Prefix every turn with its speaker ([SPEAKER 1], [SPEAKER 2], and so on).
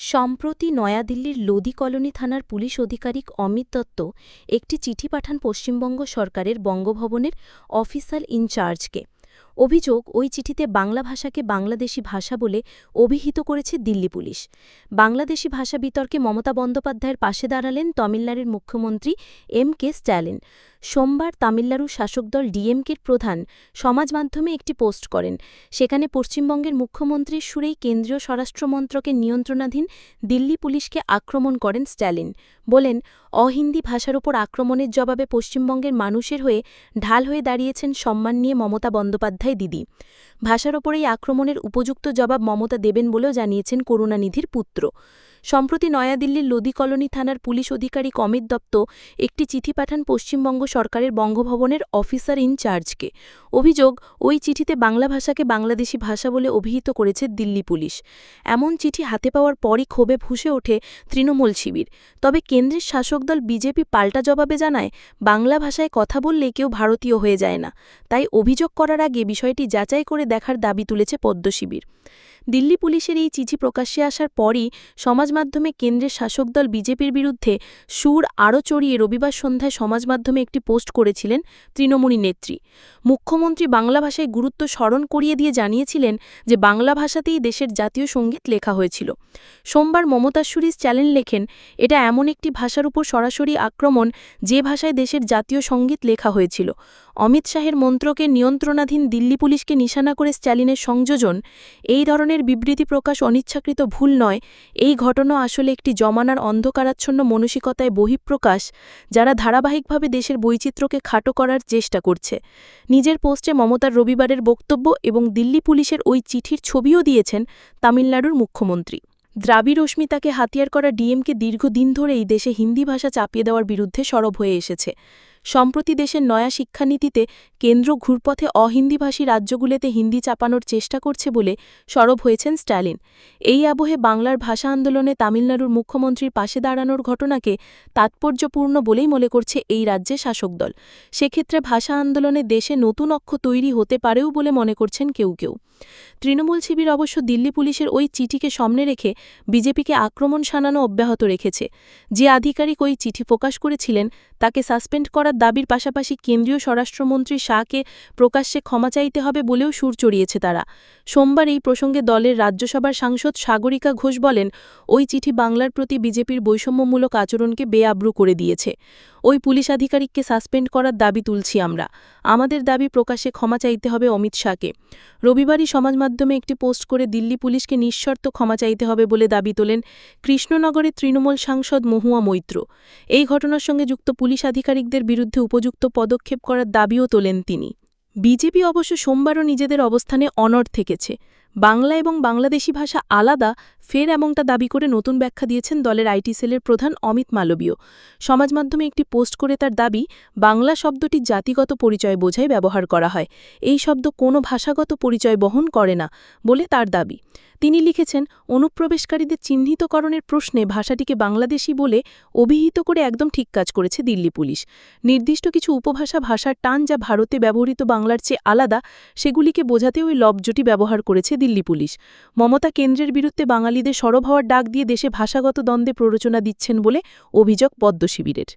[SPEAKER 1] সম্প্রতি নয়াদিল্লির লোদি কলোনি থানার পুলিশ আধিকারিক অমিত দত্ত একটি চিঠি পাঠান পশ্চিমবঙ্গ সরকারের বঙ্গভবনের অফিসার ইনচার্জকে। অভিযোগ ওই চিঠিতে বাংলা ভাষাকে বাংলাদেশি ভাষা বলে অভিহিত করেছে দিল্লি পুলিশ। বাংলাদেশি ভাষা বিতর্কে মমতা বন্দ্যোপাধ্যায়ের পাশে দাঁড়ালেন তামিলনাড়ুর মুখ্যমন্ত্রী এম কে স্ট্যালিন। সোমবার তামিলনাড়ু শাসকদল ডিএমকের প্রধান সমাজ মাধ্যমে একটি পোস্ট করেন। সেখানে পশ্চিমবঙ্গের মুখ্যমন্ত্রীর সুরেই কেন্দ্রীয় স্বরাষ্ট্রমন্ত্রকের নিয়ন্ত্রণাধীন দিল্লি পুলিশকে আক্রমণ করেন স্ট্যালিন। বলেন, অহিন্দি ভাষার ওপর আক্রমণের জবাবে পশ্চিমবঙ্গের মানুষের হয়ে ঢাল হয়ে দাঁড়িয়েছেন সম্মান নিয়ে মমতা বন্দ্যোপাধ্যায় দিদি। ভাষার ওপর এই আক্রমণের উপযুক্ত জবাব মমতা দেবেন বলেও জানিয়েছেন করুণানিধির পুত্র। সম্প্রতি নয়াদিল্লির লোদি কলোনি থানার পুলিশ অধিকারী অমিত দত্ত একটি চিঠি পাঠান পশ্চিমবঙ্গ সরকারের বঙ্গভবনের অফিসার ইনচার্জকে। অভিযোগ, ওই চিঠিতে বাংলা ভাষাকে বাংলাদেশি ভাষা বলে অভিহিত করেছে দিল্লি পুলিশ। এমন চিঠি হাতে পাওয়ার পরই ক্ষোভে ফুসে ওঠে তৃণমূল শিবির। তবে কেন্দ্রের শাসক দল বিজেপি পাল্টা জবাবে জানায়, বাংলা ভাষায় কথা বললে কেউ ভারতীয় হয়ে যায় না। তাই অভিযোগ করার আগে বিষয়টি যাচাই করে দেখার দাবি তুলেছে পদ্মশিবির দিল্লি পুলিশের এই চিঠি প্রকাশ্যে আসার পরই সমাজ মাধ্যমে কেন্দ্রের শাসক দল বিজেপির বিরুদ্ধে সুর আরও চড়িয়ে রবিবার সন্ধ্যায় সমাজ মাধ্যমে একটি পোস্ট করেছিলেন তৃণমূলী নেত্রী। মুখ্যমন্ত্রী বাংলা ভাষায় গুরুত্ব স্মরণ করিয়ে দিয়ে জানিয়েছিলেন যে, বাংলা ভাষাতেই দেশের জাতীয় সংগীত লেখা হয়েছিল। সোমবার মমতা সুরিস চ্যানেল লেখেন, এটা এমন একটি ভাষার উপর সরাসরি আক্রমণ যে ভাষায় দেশের জাতীয় সংগীত লেখা হয়েছিল। অমিত শাহের মন্ত্রকে নিয়ন্ত্রণাধীন দিল্লি পুলিশকে নিশানা করে স্ট্যালিনের সংযোজন, এই ধরনের বিবৃতি প্রকাশ অনিচ্ছাকৃত ভুল নয়। এই ঘটনা আসলে একটি জমানার অন্ধকারাচ্ছন্ন মানসিকতায় বহিঃপ্রকাশ, যারা ধারাবাহিকভাবে দেশের বৈচিত্র্যকে খাটো করার চেষ্টা করছে। নিজের পোস্টে মমতার রবিবারের বক্তব্য এবং দিল্লি পুলিশের ওই চিঠির ছবিও দিয়েছেন তামিলনাড়ুর মুখ্যমন্ত্রী। দ্রাবি রশ্মিতাকে হাতিয়ার করা ডিএমকে দীর্ঘদিন ধরেই দেশে হিন্দি ভাষা চাপিয়ে দেওয়ার বিরুদ্ধে সরব হয়ে এসেছে। সম্প্রতি দেশের নয়া শিক্ষানীতিতে কেন্দ্র ঘুরপথে অহিন্দিভাষী রাজ্যগুলোতে হিন্দি চাপানোর চেষ্টা করছে বলে সরব হয়েছেন স্ট্যালিন। এই আবহে বাংলার ভাষা আন্দোলনে তামিলনাড়ুর মুখ্যমন্ত্রীর পাশে দাঁড়ানোর ঘটনাকে তাৎপর্যপূর্ণ বলেই মনে করছে এই রাজ্যে শাসক দল। সেক্ষেত্রে ভাষা আন্দোলনে দেশে নতুন অক্ষ তৈরি হতে পারেও বলে মনে করছেন কেউ কেউ। তৃণমূল শিবির অবশ্য দিল্লি পুলিশের ওই চিঠিকে সামনে রেখে বিজেপিকে আক্রমণ শানানো অব্যাহত রেখেছে। যে আধিকারিক ওই চিঠি প্রকাশ করেছিলেন, তাকে সাসপেন্ড করার দাবির পাশাপাশি কেন্দ্রীয় স্বরাষ্ট্রমন্ত্রী শাহকে প্রকাশ্যে ক্ষমা চাইতে হবে বলেও সুর চড়িয়েছে তারা। সোমবার এই প্রসঙ্গে দলের রাজ্যসভার সাংসদ সাগরিকা ঘোষ বলেন, ওই চিঠি বাংলার প্রতি বিজেপির বৈষম্যমূলক আচরণকে বেআব্রু করে দিয়েছে। ওই পুলিশ আধিকারিককে সাসপেন্ড করার দাবি তুলছি আমরা। আমাদের দাবি প্রকাশে ক্ষমা চাইতে হবে অমিত শাহকে। রবিবারই সমাজ মাধ্যমে একটি পোস্ট করে দিল্লি পুলিশকে নিঃশর্ত ক্ষমা চাইতে হবে বলে দাবি তোলেন কৃষ্ণনগরের তৃণমূল সাংসদ মহুয়া মৈত্র। এই ঘটনার সঙ্গে যুক্ত পুলিশ আধিকারিকদের বিরুদ্ধে উপযুক্ত পদক্ষেপ করার দাবিও তোলেন তিনি। বিজেপি অবশ্য সোমবারও নিজেদের অবস্থানে অনড় থেকেছে। বাংলা এবং বাংলাদেশি ভাষা আলাদা, ফের এমনটা দাবি করে নতুন ব্যাখ্যা দিয়েছেন দলের আইটি সেলের প্রধান অমিত মালবীয়। সমাজ মাধ্যমে একটি পোস্ট করে তার দাবি, বাংলা শব্দটি জাতিগত পরিচয় বোঝায় ব্যবহার করা হয়। এই শব্দ কোনো ভাষাগত পরিচয় বহন করে না, বলে তার দাবি। তিনি লিখেছেন, অনুপ্রবেশকারীদের চিহ্নিতকরণের প্রশ্নে ভাষাটিকে বাংলাদেশি বলে অভিহিত করে একদম ঠিক কাজ করেছে দিল্লি পুলিশ। নির্দিষ্ট কিছু উপভাষা ভাষার টান যা ভারতে ব্যবহৃত বাংলার চেয়ে আলাদা, সেগুলিকে বোঝাতে ওই লবজটি ব্যবহার করেছে দিল্লি পুলিশ। মমতা কেন্দ্রের বিরুদ্ধে বাঙালিদের সরব হওয়ার ডাক দিয়ে দেশে ভাষাগত দ্বন্দ্বে প্ররোচনা দিচ্ছেন বলে অভিযোগ পদ্ম শিবিরের